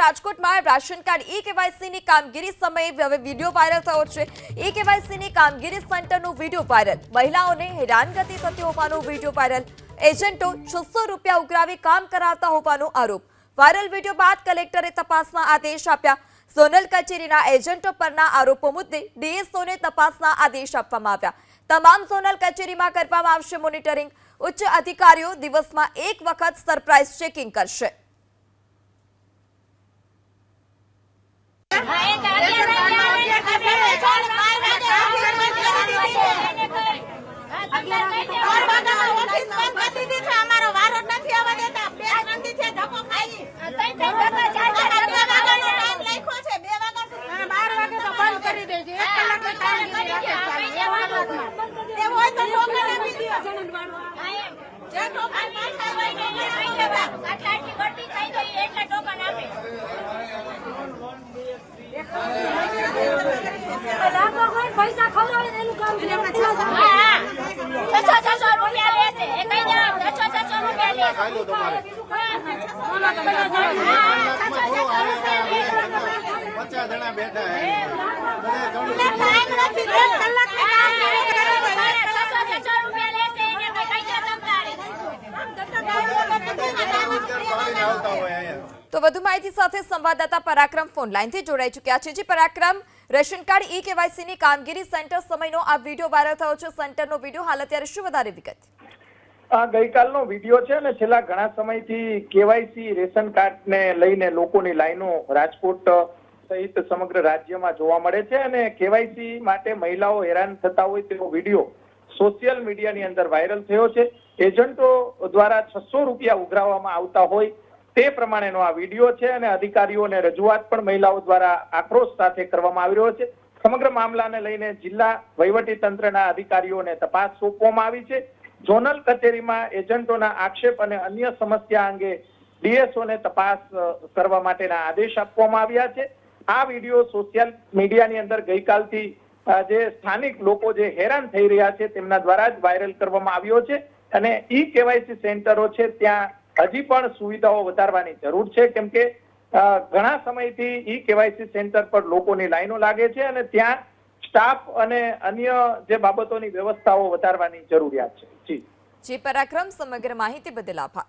રાજકોટમાં ration card ઈ કેવાયસીની કામગીરી સમયે હવે વીડિયો વાયરલ થયો છે. ઈ કેવાયસીની કામગીરી સેન્ટરનો વીડિયો વાયરલ. મહિલાઓને હેરાનગતિ થતી હોવાનો વીડિયો વાયરલ. એજન્ટો છસો રૂપિયા ઉઘરાવી કામ કરાવતા હોવાનો આરોપ. વાયરલ વીડિયો બાદ કલેક્ટરે તપાસના આદેશ આપ્યા. ઝોનલ કચેરીના એજન્ટો પરના આરોપો મુદ્દે ડીએસઓને તપાસના આદેશ આપવામાં આવ્યા. તમામ ઝોનલ કચેરીમાં કરવામાં આવશે મોનિટરિંગ. ઉચ્ચ અધિકારીઓ દિવસમાં એક વખત સરપ્રાઇઝ ચેકિંગ કરશે. પૈસા ખવડાવે એનું કામ કાયદો તમારે. પચાસ જણા બેઠા હે. બધા ગણું ટાઈમ નથી એક કલાકની કામગીરી પાડીને આવતા હોય અહીંયા વધુ માહિતી સાથે સંવાદદાતા પરાક્રમ ફોન લાઈનથી જોડાઈ ચૂક્યા છે, જે પરાક્રમ રેશન કાર્ડ ઈ કેવાયસીની કામગીરી સેન્ટર સમયનો આ વીડિયો વાયરલ થયો છે. સેન્ટરનો વીડિયો હાલ અત્યારે શું વધારે વિગત? આ ગઈકાલનો વીડિયો છે અને છેલ્લા ઘણા સમયથી કેવાયસી રેશન કાર્ડ ને લઈને લોકોની લાઈનો રાજકોટ સહિત સમગ્ર રાજ્યમાં જોવા મળે છે અને કેવાયસી માટે મહિલાઓ હેરાન થતા હોય તેવો વીડિયો સોશિયલ મીડિયાની અંદર વાયરલ થયો છે. એજન્ટો દ્વારા છસો રૂપિયા ઉઘરાવવામાં આવતા હોય તે પ્રમાણેનો આ વીડિયો છે અને અધિકારીઓને રજૂઆત પણ મહિલાઓ દ્વારા આક્રોશ સાથે કરવામાં આવી રહ્યો છે. સમગ્ર મામલાને લઈને જિલ્લા વહીવટી તંત્રના અધિકારીઓને તપાસ સોંપવામાં આવી છે. ઝોનલ કચેરીમાં એજન્ટોના આક્ષેપ અને અન્ય સમસ્યા અંગે ડીએસઓને તપાસ કરવા માટેના આદેશ આપવામાં આવ્યા છે. આ વીડિયો સોશિયલ મીડિયાની અંદર ગઈકાલથી જે સ્થાનિક લોકો જે હેરાન થઈ રહ્યા છે તેમના દ્વારા જ વાયરલ કરવામાં આવ્યો છે. અને ઈ કેવાયસી સેન્ટરો છે ત્યાં હજી પણ સુવિધાઓ વધારવાની જરૂર છે, કેમ કે ઘણા સમયથી ઈ કેવાયસી સેન્ટર પર લોકોની લાઈનો લાગે છે અને ત્યાં સ્ટાફ અને અન્ય જે બાબતોની વ્યવસ્થાઓ વધારવાની જરૂરિયાત છે. જી. જી, પરાક્રમ સમગ્ર માહિતી બદલ આભાર.